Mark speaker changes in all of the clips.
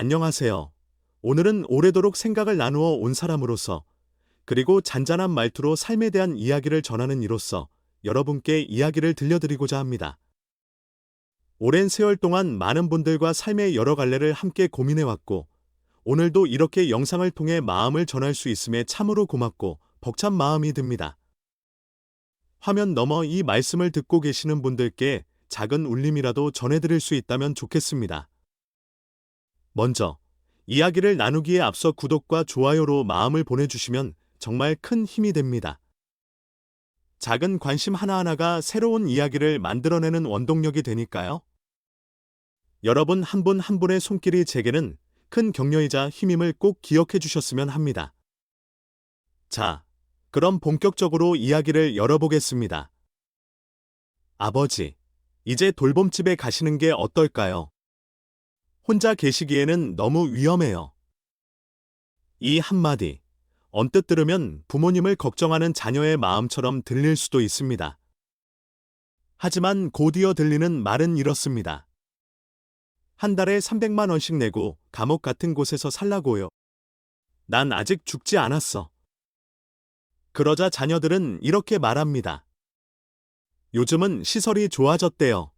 Speaker 1: 안녕하세요. 오늘은 오래도록 생각을 나누어 온 사람으로서 그리고 잔잔한 말투로 삶에 대한 이야기를 전하는 이로서 여러분께 이야기를 들려드리고자 합니다. 오랜 세월 동안 많은 분들과 삶의 여러 갈래를 함께 고민해왔고 오늘도 이렇게 영상을 통해 마음을 전할 수 있음에 참으로 고맙고 벅찬 마음이 듭니다. 화면 너머 이 말씀을 듣고 계시는 분들께 작은 울림이라도 전해드릴 수 있다면 좋겠습니다. 먼저, 이야기를 나누기에 앞서 구독과 좋아요로 마음을 보내주시면 정말 큰 힘이 됩니다. 작은 관심 하나하나가 새로운 이야기를 만들어내는 원동력이 되니까요. 여러분 한 분한 분의 손길이 제게는 큰 격려이자 힘임을 꼭 기억해 주셨으면 합니다. 자, 그럼 본격적으로 이야기를 열어보겠습니다. 아버지, 이제 돌봄집에 가시는 게 어떨까요? 혼자 계시기에는 너무 위험해요. 이 한마디, 언뜻 들으면 부모님을 걱정하는 자녀의 마음처럼 들릴 수도 있습니다. 하지만 곧이어 들리는 말은 이렇습니다. 한 달에 300만 원씩 내고 감옥 같은 곳에서 살라고요. 난 아직 죽지 않았어. 그러자 자녀들은 이렇게 말합니다. 요즘은 시설이 좋아졌대요.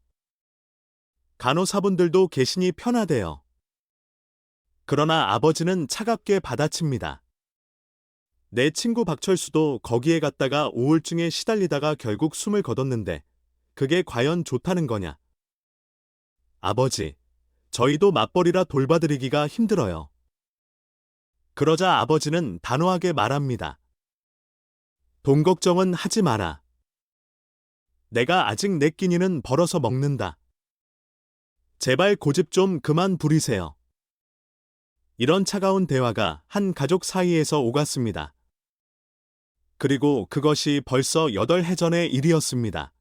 Speaker 1: 간호사분들도 계시니 편하대요. 그러나 아버지는 차갑게 받아칩니다. 내 친구 박철수도 거기에 갔다가 우울증에 시달리다가 결국 숨을 거뒀는데 그게 과연 좋다는 거냐? 아버지, 저희도 맞벌이라 돌봐드리기가 힘들어요. 그러자 아버지는 단호하게 말합니다. 돈 걱정은 하지 마라. 내가 아직 내 끼니는 벌어서 먹는다. 제발 고집 좀 그만 부리세요. 이런 차가운 대화가 한 가족 사이에서 오갔습니다. 그리고 그것이 벌써 8해 전의 일이었습니다.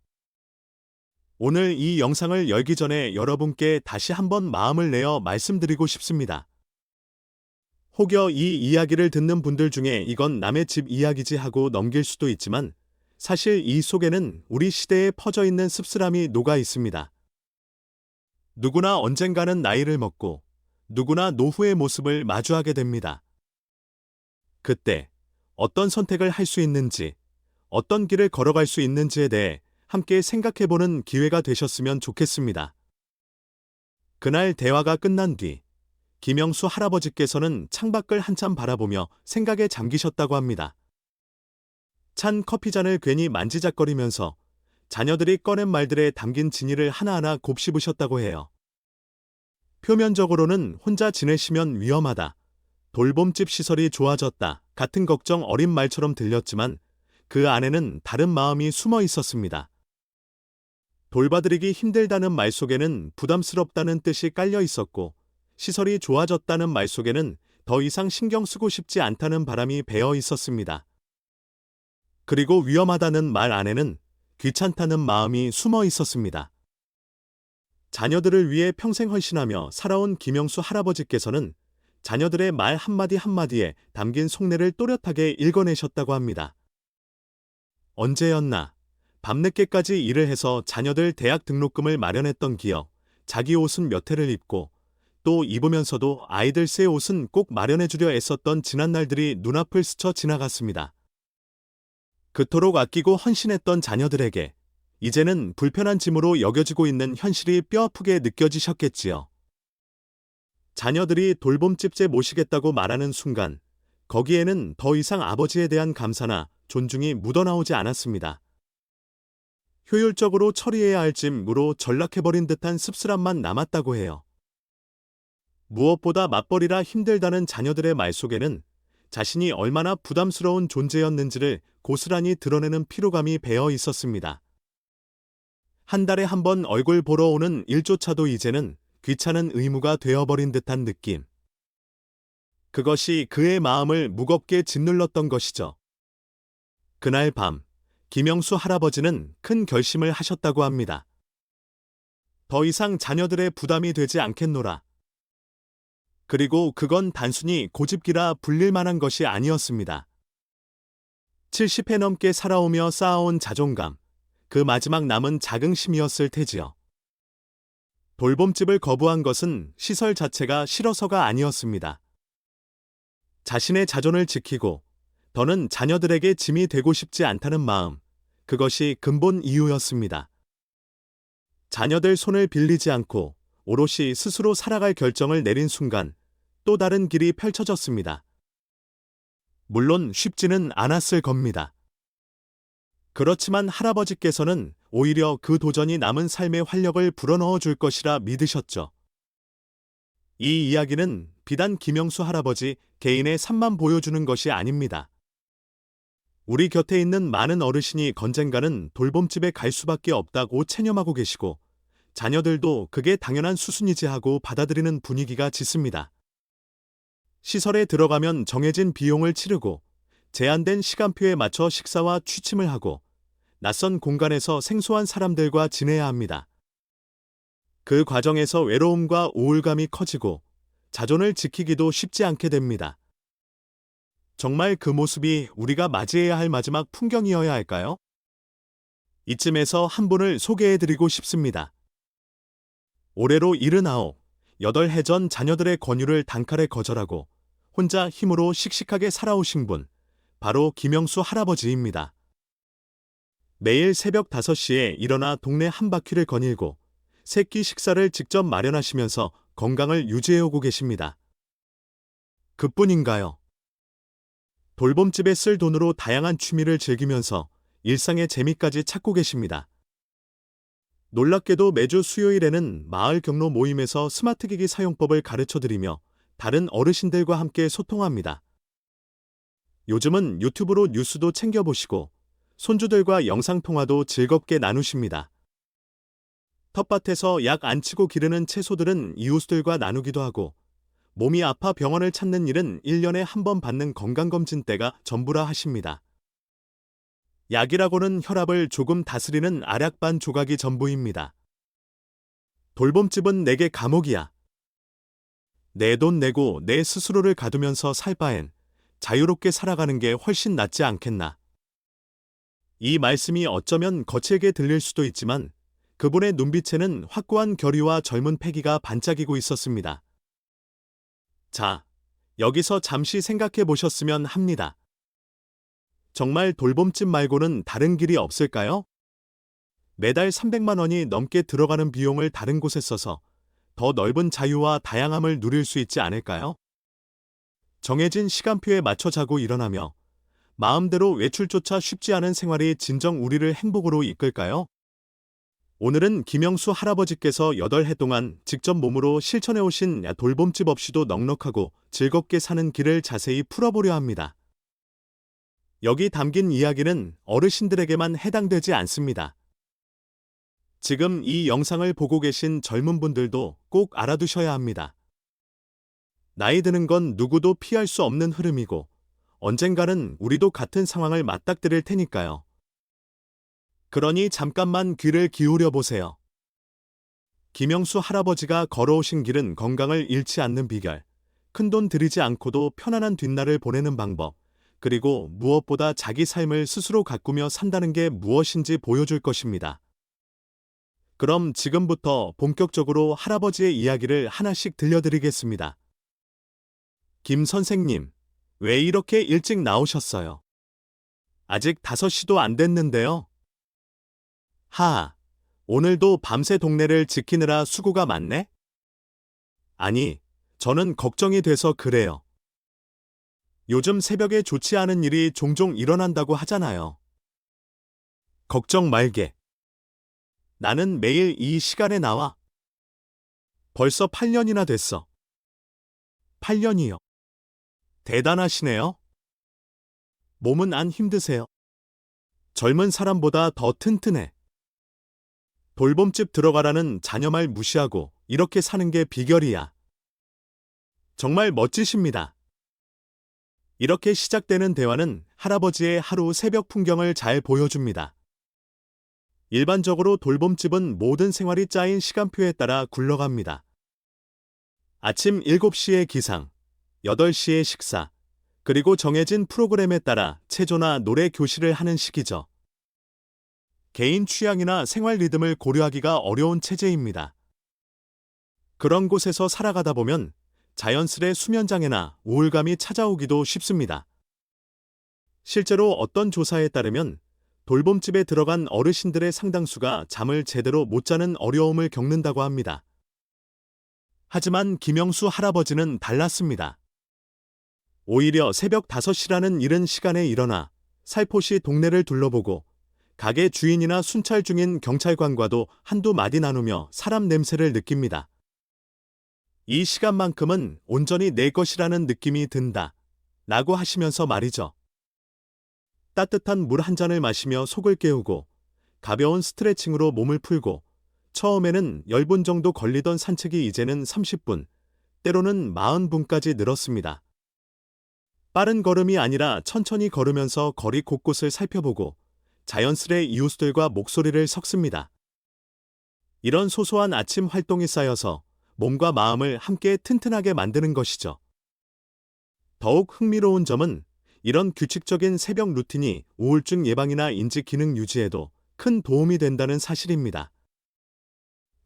Speaker 1: 오늘 이 영상을 열기 전에 여러분께 다시 한번 마음을 내어 말씀드리고 싶습니다. 혹여 이 이야기를 듣는 분들 중에 이건 남의 집 이야기지 하고 넘길 수도 있지만 사실 이 속에는 우리 시대에 퍼져 있는 씁쓸함이 녹아 있습니다. 누구나 언젠가는 나이를 먹고 누구나 노후의 모습을 마주하게 됩니다. 그때 어떤 선택을 할 수 있는지, 어떤 길을 걸어갈 수 있는지에 대해 함께 생각해보는 기회가 되셨으면 좋겠습니다. 그날 대화가 끝난 뒤, 김영수 할아버지께서는 창밖을 한참 바라보며 생각에 잠기셨다고 합니다. 찬 커피잔을 괜히 만지작거리면서 자녀들이 꺼낸 말들에 담긴 진위를 하나하나 곱씹으셨다고 해요. 표면적으로는 혼자 지내시면 위험하다, 돌봄집 시설이 좋아졌다 같은 걱정 어린 말처럼 들렸지만 그 안에는 다른 마음이 숨어 있었습니다. 돌봐드리기 힘들다는 말 속에는 부담스럽다는 뜻이 깔려 있었고 시설이 좋아졌다는 말 속에는 더 이상 신경 쓰고 싶지 않다는 바람이 배어 있었습니다. 그리고 위험하다는 말 안에는 귀찮다는 마음이 숨어 있었습니다. 자녀들을 위해 평생 헌신하며 살아온 김영수 할아버지께서는 자녀들의 말 한마디 한마디에 담긴 속내를 또렷하게 읽어내셨다고 합니다. 언제였나 밤늦게까지 일을 해서 자녀들 대학 등록금을 마련했던 기억, 자기 옷은 몇 해를 입고 또 입으면서도 아이들 새 옷은 꼭 마련해주려 애썼던 지난 날들이 눈앞을 스쳐 지나갔습니다. 그토록 아끼고 헌신했던 자녀들에게 이제는 불편한 짐으로 여겨지고 있는 현실이 뼈아프게 느껴지셨겠지요. 자녀들이 돌봄집제 모시겠다고 말하는 순간 거기에는 더 이상 아버지에 대한 감사나 존중이 묻어나오지 않았습니다. 효율적으로 처리해야 할 짐으로 전락해버린 듯한 씁쓸함만 남았다고 해요. 무엇보다 맞벌이라 힘들다는 자녀들의 말 속에는 자신이 얼마나 부담스러운 존재였는지를 고스란히 드러내는 피로감이 배어 있었습니다. 한 달에 한 번 얼굴 보러 오는 일조차도 이제는 귀찮은 의무가 되어버린 듯한 느낌. 그것이 그의 마음을 무겁게 짓눌렀던 것이죠. 그날 밤, 김영수 할아버지는 큰 결심을 하셨다고 합니다. 더 이상 자녀들의 부담이 되지 않겠노라. 그리고 그건 단순히 고집기라 불릴 만한 것이 아니었습니다. 70회 넘게 살아오며 쌓아온 자존감, 그 마지막 남은 자긍심이었을 테지요. 돌봄집을 거부한 것은 시설 자체가 싫어서가 아니었습니다. 자신의 자존을 지키고 더는 자녀들에게 짐이 되고 싶지 않다는 마음, 그것이 근본 이유였습니다. 자녀들 손을 빌리지 않고 오롯이 스스로 살아갈 결정을 내린 순간 또 다른 길이 펼쳐졌습니다. 물론 쉽지는 않았을 겁니다. 그렇지만 할아버지께서는 오히려 그 도전이 남은 삶의 활력을 불어넣어 줄 것이라 믿으셨죠. 이 이야기는 비단 김영수 할아버지 개인의 삶만 보여주는 것이 아닙니다. 우리 곁에 있는 많은 어르신이 건젠가는 돌봄집에 갈 수밖에 없다고 체념하고 계시고 자녀들도 그게 당연한 수순이지 하고 받아들이는 분위기가 짙습니다. 시설에 들어가면 정해진 비용을 치르고 제한된 시간표에 맞춰 식사와 취침을 하고 낯선 공간에서 생소한 사람들과 지내야 합니다. 그 과정에서 외로움과 우울감이 커지고 자존을 지키기도 쉽지 않게 됩니다. 정말 그 모습이 우리가 맞이해야 할 마지막 풍경이어야 할까요? 이쯤에서 한 분을 소개해드리고 싶습니다. 올해로 79, 8해 전 자녀들의 권유를 단칼에 거절하고 혼자 힘으로 씩씩하게 살아오신 분, 바로 김영수 할아버지입니다. 매일 새벽 5시에 일어나 동네 한 바퀴를 거닐고 새끼 식사를 직접 마련하시면서 건강을 유지해오고 계십니다. 그뿐인가요? 돌봄집에 쓸 돈으로 다양한 취미를 즐기면서 일상의 재미까지 찾고 계십니다. 놀랍게도 매주 수요일에는 마을 경로 모임에서 스마트 기기 사용법을 가르쳐 드리며 다른 어르신들과 함께 소통합니다. 요즘은 유튜브로 뉴스도 챙겨보시고 손주들과 영상통화도 즐겁게 나누십니다. 텃밭에서 약 안 치고 기르는 채소들은 이웃들과 나누기도 하고 몸이 아파 병원을 찾는 일은 1년에 한 번 받는 건강검진 때가 전부라 하십니다. 약이라고는 혈압을 조금 다스리는 알약 반 조각이 전부입니다. 돌봄집은 내게 감옥이야. 내 돈 내고 내 스스로를 가두면서 살 바엔 자유롭게 살아가는 게 훨씬 낫지 않겠나. 이 말씀이 어쩌면 거칠게 들릴 수도 있지만 그분의 눈빛에는 확고한 결의와 젊은 패기가 반짝이고 있었습니다. 자, 여기서 잠시 생각해 보셨으면 합니다. 정말 돌봄집 말고는 다른 길이 없을까요? 매달 300만 원이 넘게 들어가는 비용을 다른 곳에 써서 더 넓은 자유와 다양함을 누릴 수 있지 않을까요? 정해진 시간표에 맞춰 자고 일어나며 마음대로 외출조차 쉽지 않은 생활이 진정 우리를 행복으로 이끌까요? 오늘은 김영수 할아버지께서 8해 동안 직접 몸으로 실천해 오신 돌봄집 없이도 넉넉하고 즐겁게 사는 길을 자세히 풀어보려 합니다. 여기 담긴 이야기는 어르신들에게만 해당되지 않습니다. 지금 이 영상을 보고 계신 젊은 분들도 꼭 알아두셔야 합니다. 나이 드는 건 누구도 피할 수 없는 흐름이고 언젠가는 우리도 같은 상황을 맞닥뜨릴 테니까요. 그러니 잠깐만 귀를 기울여 보세요. 김영수 할아버지가 걸어오신 길은 건강을 잃지 않는 비결, 큰돈 들이지 않고도 편안한 뒷날을 보내는 방법, 그리고 무엇보다 자기 삶을 스스로 가꾸며 산다는 게 무엇인지 보여줄 것입니다. 그럼 지금부터 본격적으로 할아버지의 이야기를 하나씩 들려드리겠습니다. 김 선생님, 왜 이렇게 일찍 나오셨어요? 아직 5시도 안 됐는데요. 하, 오늘도 밤새 동네를 지키느라 수고가 많네? 아니, 저는 걱정이 돼서 그래요. 요즘 새벽에 좋지 않은 일이 종종 일어난다고 하잖아요. 걱정 말게. 나는 매일 이 시간에 나와. 벌써 8년이나 됐어. 8년이요. 대단하시네요. 몸은 안 힘드세요. 젊은 사람보다 더 튼튼해. 돌봄집 들어가라는 자녀 말 무시하고 이렇게 사는 게 비결이야. 정말 멋지십니다. 이렇게 시작되는 대화는 할아버지의 하루 새벽 풍경을 잘 보여줍니다. 일반적으로 돌봄집은 모든 생활이 짜인 시간표에 따라 굴러갑니다. 아침 7시에 기상, 8시에 식사, 그리고 정해진 프로그램에 따라 체조나 노래 교실을 하는 시기죠. 개인 취향이나 생활 리듬을 고려하기가 어려운 체제입니다. 그런 곳에서 살아가다 보면 자연스레 수면장애나 우울감이 찾아오기도 쉽습니다. 실제로 어떤 조사에 따르면 돌봄집에 들어간 어르신들의 상당수가 잠을 제대로 못 자는 어려움을 겪는다고 합니다. 하지만 김영수 할아버지는 달랐습니다. 오히려 새벽 5시라는 이른 시간에 일어나 살포시 동네를 둘러보고 가게 주인이나 순찰 중인 경찰관과도 한두 마디 나누며 사람 냄새를 느낍니다. 이 시간만큼은 온전히 내 것이라는 느낌이 든다. 라고 하시면서 말이죠. 따뜻한 물 한 잔을 마시며 속을 깨우고 가벼운 스트레칭으로 몸을 풀고 처음에는 10분 정도 걸리던 산책이 이제는 30분, 때로는 40분까지 늘었습니다. 빠른 걸음이 아니라 천천히 걸으면서 거리 곳곳을 살펴보고 자연스레 이웃들과 목소리를 섞습니다. 이런 소소한 아침 활동이 쌓여서 몸과 마음을 함께 튼튼하게 만드는 것이죠. 더욱 흥미로운 점은 이런 규칙적인 새벽 루틴이 우울증 예방이나 인지 기능 유지에도 큰 도움이 된다는 사실입니다.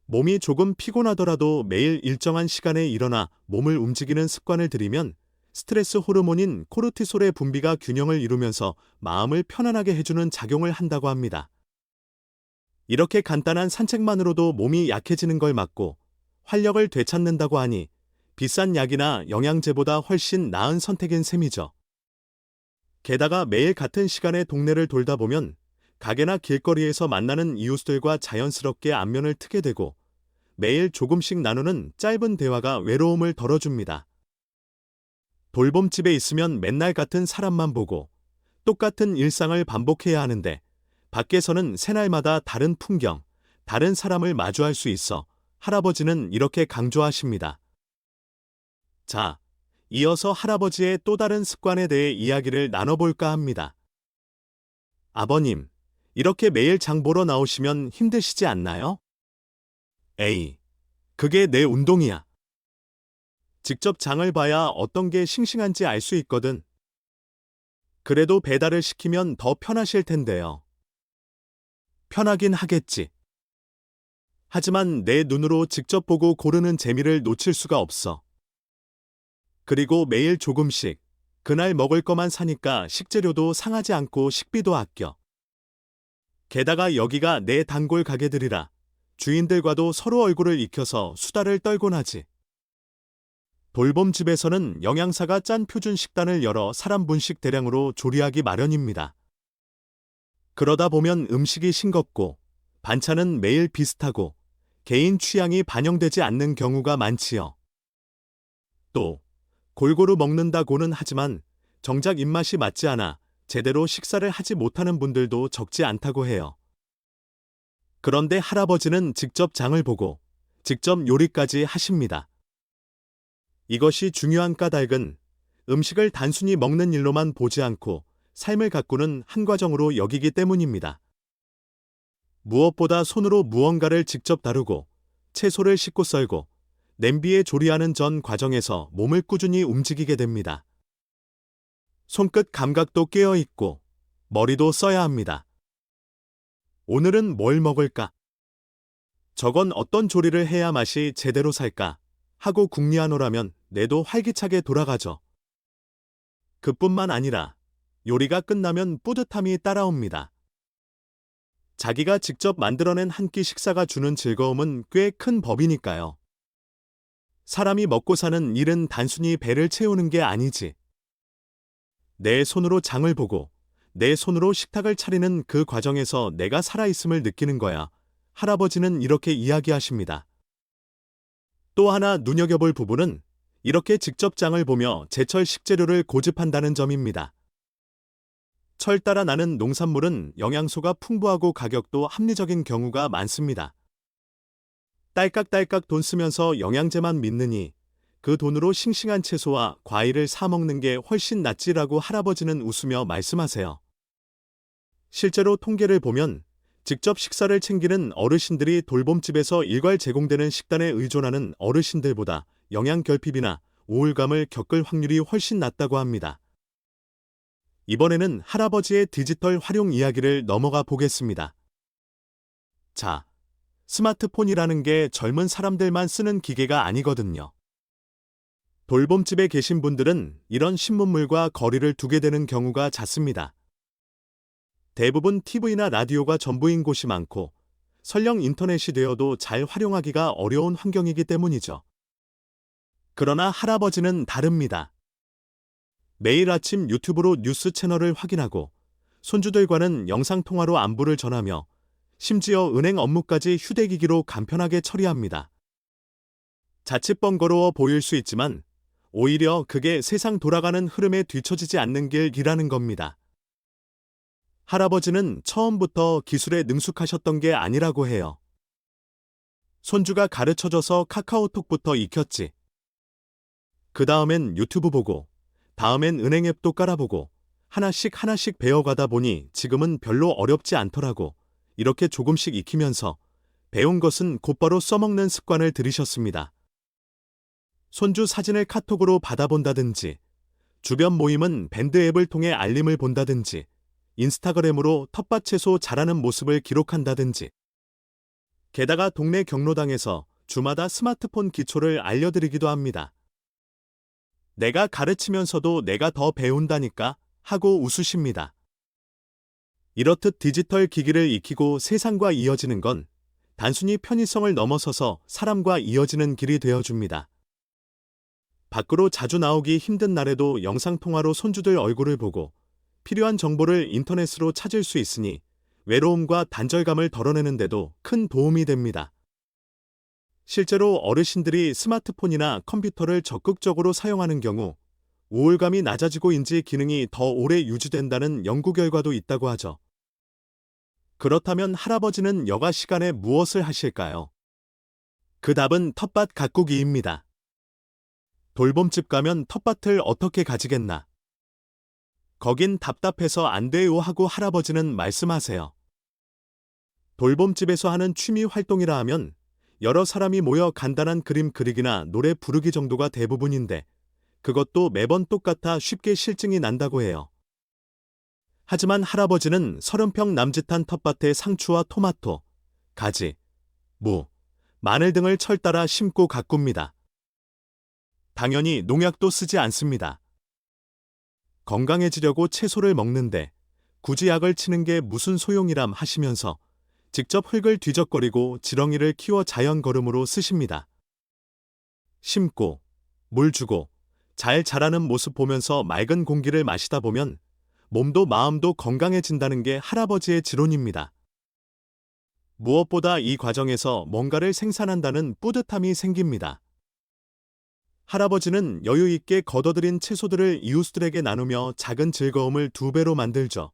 Speaker 1: 몸이 조금 피곤하더라도 매일 일정한 시간에 일어나 몸을 움직이는 습관을 들이면 스트레스 호르몬인 코르티솔의 분비가 균형을 이루면서 마음을 편안하게 해주는 작용을 한다고 합니다. 이렇게 간단한 산책만으로도 몸이 약해지는 걸 막고 활력을 되찾는다고 하니 비싼 약이나 영양제보다 훨씬 나은 선택인 셈이죠. 게다가 매일 같은 시간에 동네를 돌다 보면 가게나 길거리에서 만나는 이웃들과 자연스럽게 안면을 트게 되고 매일 조금씩 나누는 짧은 대화가 외로움을 덜어줍니다. 돌봄집에 있으면 맨날 같은 사람만 보고 똑같은 일상을 반복해야 하는데 밖에서는 새날마다 다른 풍경, 다른 사람을 마주할 수 있어 할아버지는 이렇게 강조하십니다. 자, 이어서 할아버지의 또 다른 습관에 대해 이야기를 나눠볼까 합니다. 아버님, 이렇게 매일 장 보러 나오시면 힘드시지 않나요? 에이, 그게 내 운동이야. 직접 장을 봐야 어떤 게 싱싱한지 알 수 있거든. 그래도 배달을 시키면 더 편하실 텐데요. 편하긴 하겠지. 하지만 내 눈으로 직접 보고 고르는 재미를 놓칠 수가 없어. 그리고 매일 조금씩 그날 먹을 것만 사니까 식재료도 상하지 않고 식비도 아껴. 게다가 여기가 내 단골 가게들이라 주인들과도 서로 얼굴을 익혀서 수다를 떨곤 하지. 돌봄집에서는 영양사가 짠 표준 식단을 열어 사람 분식 대량으로 조리하기 마련입니다. 그러다 보면 음식이 싱겁고 반찬은 매일 비슷하고 개인 취향이 반영되지 않는 경우가 많지요. 또 골고루 먹는다고는 하지만 정작 입맛이 맞지 않아 제대로 식사를 하지 못하는 분들도 적지 않다고 해요. 그런데 할아버지는 직접 장을 보고 직접 요리까지 하십니다. 이것이 중요한 까닭은 음식을 단순히 먹는 일로만 보지 않고 삶을 가꾸는 한 과정으로 여기기 때문입니다. 무엇보다 손으로 무언가를 직접 다루고 채소를 씻고 썰고 냄비에 조리하는 전 과정에서 몸을 꾸준히 움직이게 됩니다. 손끝 감각도 깨어 있고 머리도 써야 합니다. 오늘은 뭘 먹을까? 저건 어떤 조리를 해야 맛이 제대로 살까? 하고 궁리하노라면 뇌도 활기차게 돌아가죠. 그뿐만 아니라 요리가 끝나면 뿌듯함이 따라옵니다. 자기가 직접 만들어낸 한 끼 식사가 주는 즐거움은 꽤 큰 법이니까요. 사람이 먹고 사는 일은 단순히 배를 채우는 게 아니지. 내 손으로 장을 보고 내 손으로 식탁을 차리는 그 과정에서 내가 살아있음을 느끼는 거야. 할아버지는 이렇게 이야기하십니다. 또 하나 눈여겨볼 부분은 이렇게 직접 장을 보며 제철 식재료를 고집한다는 점입니다. 철 따라 나는 농산물은 영양소가 풍부하고 가격도 합리적인 경우가 많습니다. 딸깍딸깍 돈 쓰면서 영양제만 믿느니 그 돈으로 싱싱한 채소와 과일을 사 먹는 게 훨씬 낫지라고 할아버지는 웃으며 말씀하세요. 실제로 통계를 보면 직접 식사를 챙기는 어르신들이 돌봄집에서 일괄 제공되는 식단에 의존하는 어르신들보다 영양 결핍이나 우울감을 겪을 확률이 훨씬 낮다고 합니다. 이번에는 할아버지의 디지털 활용 이야기를 넘어가 보겠습니다. 자, 스마트폰이라는 게 젊은 사람들만 쓰는 기계가 아니거든요. 돌봄집에 계신 분들은 이런 신문물과 거리를 두게 되는 경우가 잦습니다. 대부분 TV나 라디오가 전부인 곳이 많고 설령 인터넷이 되어도 잘 활용하기가 어려운 환경이기 때문이죠. 그러나 할아버지는 다릅니다. 매일 아침 유튜브로 뉴스 채널을 확인하고 손주들과는 영상통화로 안부를 전하며 심지어 은행 업무까지 휴대기기로 간편하게 처리합니다. 자칫 번거로워 보일 수 있지만 오히려 그게 세상 돌아가는 흐름에 뒤처지지 않는 길이라는 겁니다. 할아버지는 처음부터 기술에 능숙하셨던 게 아니라고 해요. 손주가 가르쳐줘서 카카오톡부터 익혔지. 그 다음엔 유튜브 보고, 다음엔 은행 앱도 깔아보고, 하나씩 하나씩 배워가다 보니 지금은 별로 어렵지 않더라고. 이렇게 조금씩 익히면서 배운 것은 곧바로 써먹는 습관을 들이셨습니다. 손주 사진을 카톡으로 받아본다든지, 주변 모임은 밴드 앱을 통해 알림을 본다든지, 인스타그램으로 텃밭 채소 자라는 모습을 기록한다든지. 게다가 동네 경로당에서 주마다 스마트폰 기초를 알려드리기도 합니다. 내가 가르치면서도 내가 더 배운다니까 하고 웃으십니다. 이렇듯 디지털 기기를 익히고 세상과 이어지는 건 단순히 편의성을 넘어서서 사람과 이어지는 길이 되어줍니다. 밖으로 자주 나오기 힘든 날에도 영상통화로 손주들 얼굴을 보고 필요한 정보를 인터넷으로 찾을 수 있으니 외로움과 단절감을 덜어내는데도 큰 도움이 됩니다. 실제로 어르신들이 스마트폰이나 컴퓨터를 적극적으로 사용하는 경우 우울감이 낮아지고 인지 기능이 더 오래 유지된다는 연구 결과도 있다고 하죠. 그렇다면 할아버지는 여가 시간에 무엇을 하실까요? 그 답은 텃밭 가꾸기입니다. 돌봄집 가면 텃밭을 어떻게 가지겠나? 거긴 답답해서 안 돼요 하고 할아버지는 말씀하세요. 돌봄집에서 하는 취미 활동이라 하면 여러 사람이 모여 간단한 그림 그리기나 노래 부르기 정도가 대부분인데 그것도 매번 똑같아 쉽게 실증이 난다고 해요. 하지만 할아버지는 30평 남짓한 텃밭에 상추와 토마토, 가지, 무, 마늘 등을 철 따라 심고 가꿉니다. 당연히 농약도 쓰지 않습니다. 건강해지려고 채소를 먹는데 굳이 약을 치는 게 무슨 소용이람 하시면서 직접 흙을 뒤적거리고 지렁이를 키워 자연 거름으로 쓰십니다. 심고, 물 주고, 잘 자라는 모습 보면서 맑은 공기를 마시다 보면 몸도 마음도 건강해진다는 게 할아버지의 지론입니다. 무엇보다 이 과정에서 뭔가를 생산한다는 뿌듯함이 생깁니다. 할아버지는 여유 있게 걷어들인 채소들을 이웃들에게 나누며 작은 즐거움을 두 배로 만들죠.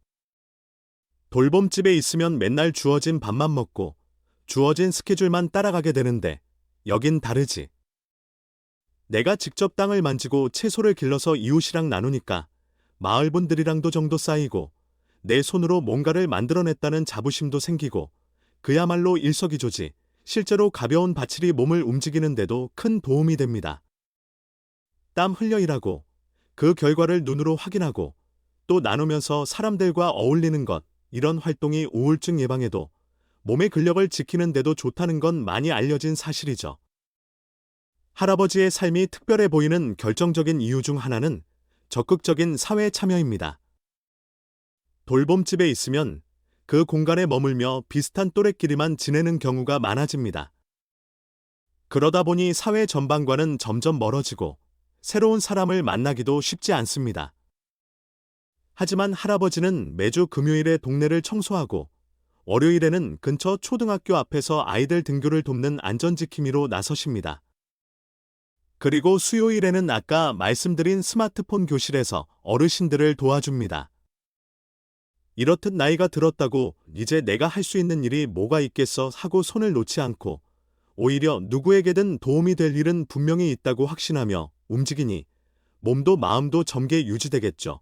Speaker 1: 돌봄집에 있으면 맨날 주어진 밥만 먹고 주어진 스케줄만 따라가게 되는데 여긴 다르지. 내가 직접 땅을 만지고 채소를 길러서 이웃이랑 나누니까 마을 분들이랑도 정도 쌓이고 내 손으로 뭔가를 만들어냈다는 자부심도 생기고 그야말로 일석이조지 실제로 가벼운 바칠이 몸을 움직이는데도 큰 도움이 됩니다. 땀 흘려 일하고 그 결과를 눈으로 확인하고 또 나누면서 사람들과 어울리는 것, 이런 활동이 우울증 예방에도 몸의 근력을 지키는 데도 좋다는 건 많이 알려진 사실이죠. 할아버지의 삶이 특별해 보이는 결정적인 이유 중 하나는 적극적인 사회 참여입니다. 돌봄집에 있으면 그 공간에 머물며 비슷한 또래끼리만 지내는 경우가 많아집니다. 그러다 보니 사회 전반과는 점점 멀어지고 새로운 사람을 만나기도 쉽지 않습니다. 하지만 할아버지는 매주 금요일에 동네를 청소하고 월요일에는 근처 초등학교 앞에서 아이들 등교를 돕는 안전지킴이로 나서십니다. 그리고 수요일에는 아까 말씀드린 스마트폰 교실에서 어르신들을 도와줍니다. 이렇듯 나이가 들었다고 이제 내가 할 수 있는 일이 뭐가 있겠어 하고 손을 놓지 않고 오히려 누구에게든 도움이 될 일은 분명히 있다고 확신하며 움직이니 몸도 마음도 점게 유지되겠죠.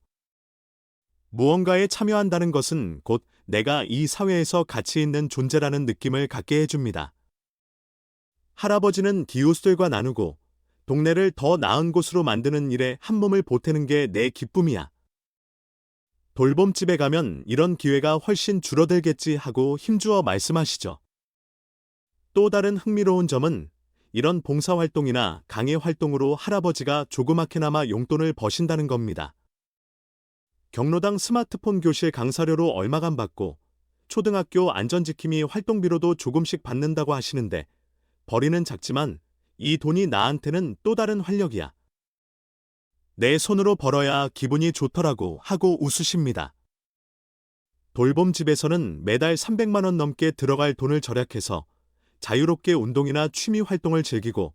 Speaker 1: 무언가에 참여한다는 것은 곧 내가 이 사회에서 가치 있는 존재라는 느낌을 갖게 해줍니다. 할아버지는 기웃들과 나누고 동네를 더 나은 곳으로 만드는 일에 한 몸을 보태는 게 내 기쁨이야. 돌봄집에 가면 이런 기회가 훨씬 줄어들겠지 하고 힘주어 말씀하시죠. 또 다른 흥미로운 점은 이런 봉사활동이나 강의 활동으로 할아버지가 조그맣게나마 용돈을 버신다는 겁니다. 경로당 스마트폰 교실 강사료로 얼마간 받고 초등학교 안전지킴이 활동비로도 조금씩 받는다고 하시는데 벌이는 작지만 이 돈이 나한테는 또 다른 활력이야. 내 손으로 벌어야 기분이 좋더라고 하고 웃으십니다. 돌봄집에서는 매달 300만 원 넘게 들어갈 돈을 절약해서 자유롭게 운동이나 취미 활동을 즐기고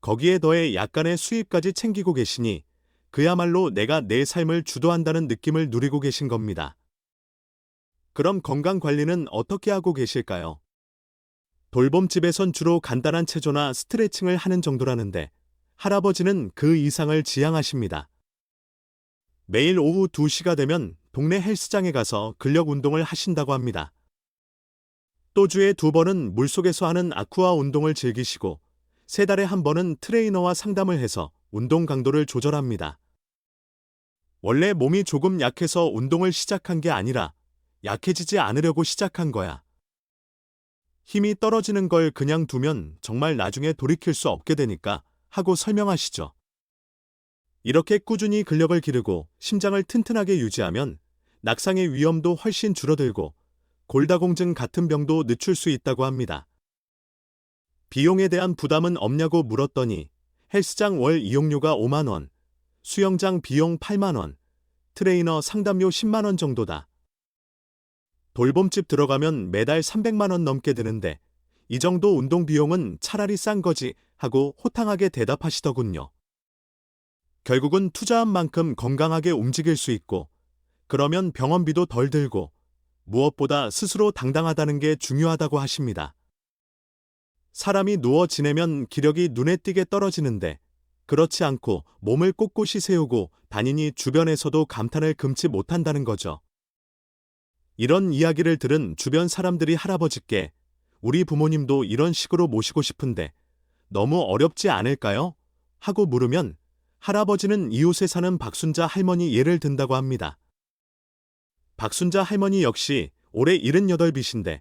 Speaker 1: 거기에 더해 약간의 수입까지 챙기고 계시니 그야말로 내가 내 삶을 주도한다는 느낌을 누리고 계신 겁니다. 그럼 건강 관리는 어떻게 하고 계실까요? 돌봄집에선 주로 간단한 체조나 스트레칭을 하는 정도라는데 할아버지는 그 이상을 지향하십니다. 매일 오후 2시가 되면 동네 헬스장에 가서 근력 운동을 하신다고 합니다. 또 주에 두 번은 물속에서 하는 아쿠아 운동을 즐기시고 세 달에 한 번은 트레이너와 상담을 해서 운동 강도를 조절합니다. 원래 몸이 조금 약해서 운동을 시작한 게 아니라 약해지지 않으려고 시작한 거야. 힘이 떨어지는 걸 그냥 두면 정말 나중에 돌이킬 수 없게 되니까 하고 설명하시죠. 이렇게 꾸준히 근력을 기르고 심장을 튼튼하게 유지하면 낙상의 위험도 훨씬 줄어들고 골다공증 같은 병도 늦출 수 있다고 합니다. 비용에 대한 부담은 없냐고 물었더니 헬스장 월 이용료가 5만원, 수영장 비용 8만원, 트레이너 상담료 10만원 정도다. 돌봄집 들어가면 매달 300만원 넘게 드는데 이 정도 운동 비용은 차라리 싼 거지 하고 호탕하게 대답하시더군요. 결국은 투자한 만큼 건강하게 움직일 수 있고 그러면 병원비도 덜 들고 무엇보다 스스로 당당하다는 게 중요하다고 하십니다. 사람이 누워 지내면 기력이 눈에 띄게 떨어지는데 그렇지 않고 몸을 꼿꼿이 세우고 다니니 주변에서도 감탄을 금치 못한다는 거죠. 이런 이야기를 들은 주변 사람들이 할아버지께 우리 부모님도 이런 식으로 모시고 싶은데 너무 어렵지 않을까요? 하고 물으면 할아버지는 이웃에 사는 박순자 할머니 예를 든다고 합니다. 박순자 할머니 역시 올해 78빛인데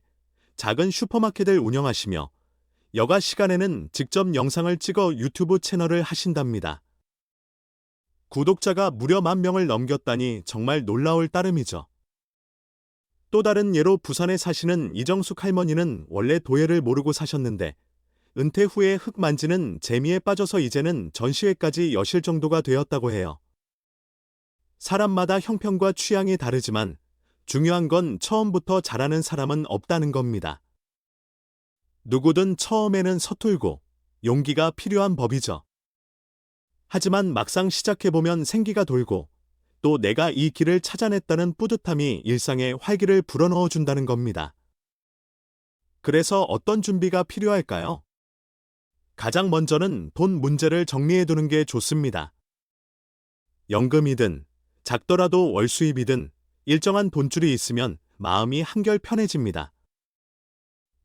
Speaker 1: 작은 슈퍼마켓을 운영하시며 여가 시간에는 직접 영상을 찍어 유튜브 채널을 하신답니다. 구독자가 무려 만 명을 넘겼다니 정말 놀라울 따름이죠. 또 다른 예로 부산에 사시는 이정숙 할머니는 원래 도예를 모르고 사셨는데 은퇴 후에 흙 만지는 재미에 빠져서 이제는 전시회까지 여실 정도가 되었다고 해요. 사람마다 형편과 취향이 다르지만 중요한 건 처음부터 잘하는 사람은 없다는 겁니다. 누구든 처음에는 서툴고 용기가 필요한 법이죠. 하지만 막상 시작해보면 생기가 돌고 또 내가 이 길을 찾아냈다는 뿌듯함이 일상에 활기를 불어넣어 준다는 겁니다. 그래서 어떤 준비가 필요할까요? 가장 먼저는 돈 문제를 정리해 두는 게 좋습니다. 연금이든 작더라도 월수입이든 일정한 돈줄이 있으면 마음이 한결 편해집니다.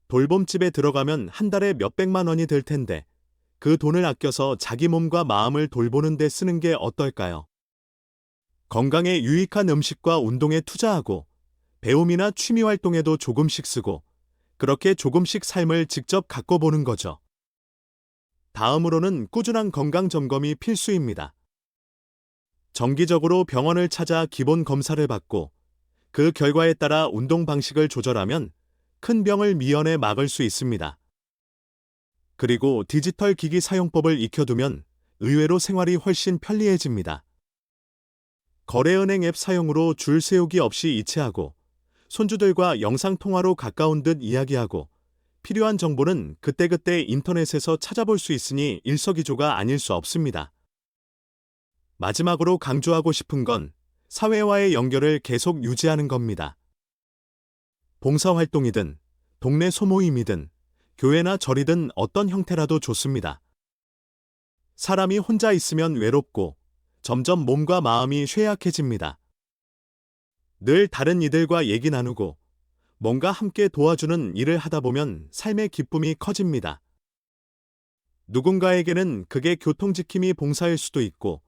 Speaker 1: 돌봄집에 들어가면 한 달에 몇백만 원이 들 텐데 그 돈을 아껴서 자기 몸과 마음을 돌보는 데 쓰는 게 어떨까요? 건강에 유익한 음식과 운동에 투자하고 배움이나 취미 활동에도 조금씩 쓰고 그렇게 조금씩 삶을 직접 가꿔보는 거죠. 다음으로는 꾸준한 건강 점검이 필수입니다. 정기적으로 병원을 찾아 기본 검사를 받고 그 결과에 따라 운동 방식을 조절하면 큰 병을 미연에 막을 수 있습니다. 그리고 디지털 기기 사용법을 익혀두면 의외로 생활이 훨씬 편리해집니다. 거래은행 앱 사용으로 줄 세우기 없이 이체하고 손주들과 영상통화로 가까운 듯 이야기하고 필요한 정보는 그때그때 인터넷에서 찾아볼 수 있으니 일석이조가 아닐 수 없습니다. 마지막으로 강조하고 싶은 건 사회와의 연결을 계속 유지하는 겁니다. 봉사활동이든 동네 소모임이든 교회나 절이든 어떤 형태라도 좋습니다. 사람이 혼자 있으면 외롭고 점점 몸과 마음이 쇠약해집니다. 늘 다른 이들과 얘기 나누고 뭔가 함께 도와주는 일을 하다 보면 삶의 기쁨이 커집니다. 누군가에게는 그게 교통지킴이 봉사일 수도 있고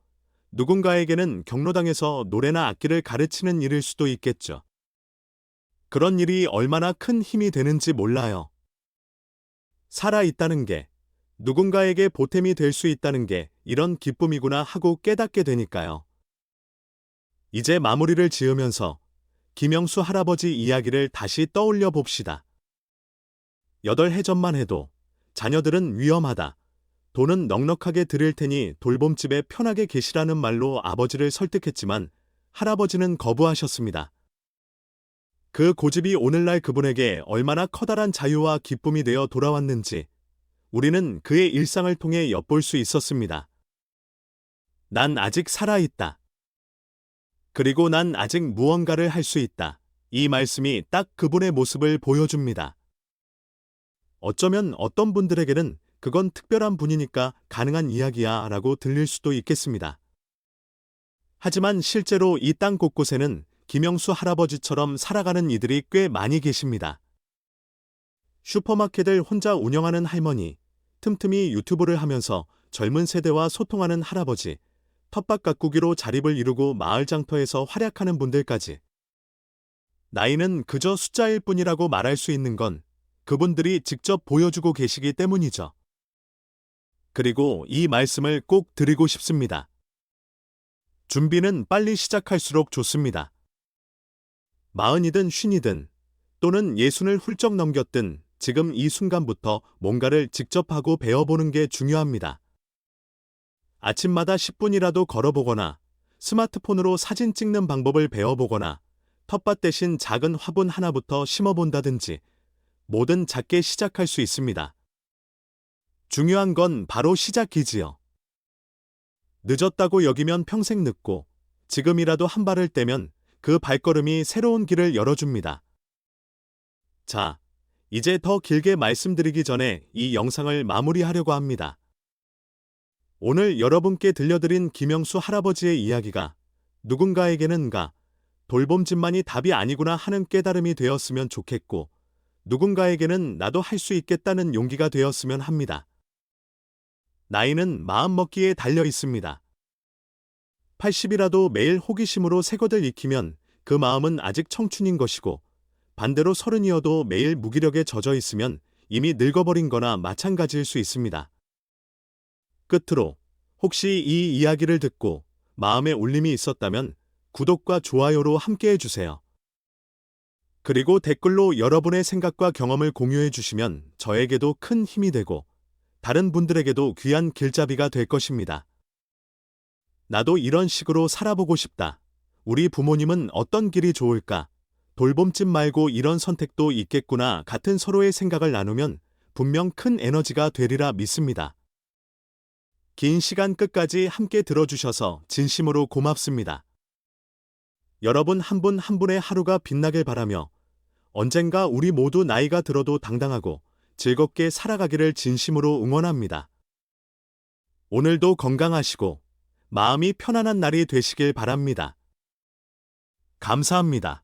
Speaker 1: 누군가에게는 경로당에서 노래나 악기를 가르치는 일일 수도 있겠죠. 그런 일이 얼마나 큰 힘이 되는지 몰라요. 살아 있다는 게, 누군가에게 보탬이 될 수 있다는 게 이런 기쁨이구나 하고 깨닫게 되니까요. 이제 마무리를 지으면서 김영수 할아버지 이야기를 다시 떠올려 봅시다. 여덟 해전만 해도 자녀들은 위험하다. 돈은 넉넉하게 드릴 테니 돌봄집에 편하게 계시라는 말로 아버지를 설득했지만 할아버지는 거부하셨습니다. 그 고집이 오늘날 그분에게 얼마나 커다란 자유와 기쁨이 되어 돌아왔는지 우리는 그의 일상을 통해 엿볼 수 있었습니다. 난 아직 살아있다. 그리고 난 아직 무언가를 할 수 있다. 이 말씀이 딱 그분의 모습을 보여줍니다. 어쩌면 어떤 분들에게는 그건 특별한 분이니까 가능한 이야기야 라고 들릴 수도 있겠습니다. 하지만 실제로 이 땅 곳곳에는 김영수 할아버지처럼 살아가는 이들이 꽤 많이 계십니다. 슈퍼마켓을 혼자 운영하는 할머니, 틈틈이 유튜브를 하면서 젊은 세대와 소통하는 할아버지, 텃밭 가꾸기로 자립을 이루고 마을 장터에서 활약하는 분들까지. 나이는 그저 숫자일 뿐이라고 말할 수 있는 건 그분들이 직접 보여주고 계시기 때문이죠. 그리고 이 말씀을 꼭 드리고 싶습니다. 준비는 빨리 시작할수록 좋습니다. 마흔이든 쉰이든 또는 예순을 훌쩍 넘겼든 지금 이 순간부터 뭔가를 직접 하고 배워보는 게 중요합니다. 아침마다 10분이라도 걸어보거나 스마트폰으로 사진 찍는 방법을 배워보거나 텃밭 대신 작은 화분 하나부터 심어본다든지 뭐든 작게 시작할 수 있습니다. 중요한 건 바로 시작이지요. 늦었다고 여기면 평생 늦고 지금이라도 한 발을 떼면 그 발걸음이 새로운 길을 열어줍니다. 자, 이제 더 길게 말씀드리기 전에 이 영상을 마무리하려고 합니다. 오늘 여러분께 들려드린 김영수 할아버지의 이야기가 누군가에게는가 돌봄집만이 답이 아니구나 하는 깨달음이 되었으면 좋겠고 누군가에게는 나도 할 수 있겠다는 용기가 되었으면 합니다. 나이는 마음먹기에 달려 있습니다. 80이라도 매일 호기심으로 새 것을 익히면 그 마음은 아직 청춘인 것이고 반대로 서른이어도 매일 무기력에 젖어 있으면 이미 늙어버린 거나 마찬가지일 수 있습니다. 끝으로 혹시 이 이야기를 듣고 마음에 울림이 있었다면 구독과 좋아요로 함께 해 주세요. 그리고 댓글로 여러분의 생각과 경험을 공유해 주시면 저에게도 큰 힘이 되고 다른 분들에게도 귀한 길잡이가 될 것입니다. 나도 이런 식으로 살아보고 싶다. 우리 부모님은 어떤 길이 좋을까? 돌봄집 말고 이런 선택도 있겠구나 같은 서로의 생각을 나누면 분명 큰 에너지가 되리라 믿습니다. 긴 시간 끝까지 함께 들어주셔서 진심으로 고맙습니다. 여러분 한 분한 분의 하루가 빛나길 바라며 언젠가 우리 모두 나이가 들어도 당당하고 즐겁게 살아가기를 진심으로 응원합니다. 오늘도 건강하시고 마음이 편안한 날이 되시길 바랍니다. 감사합니다.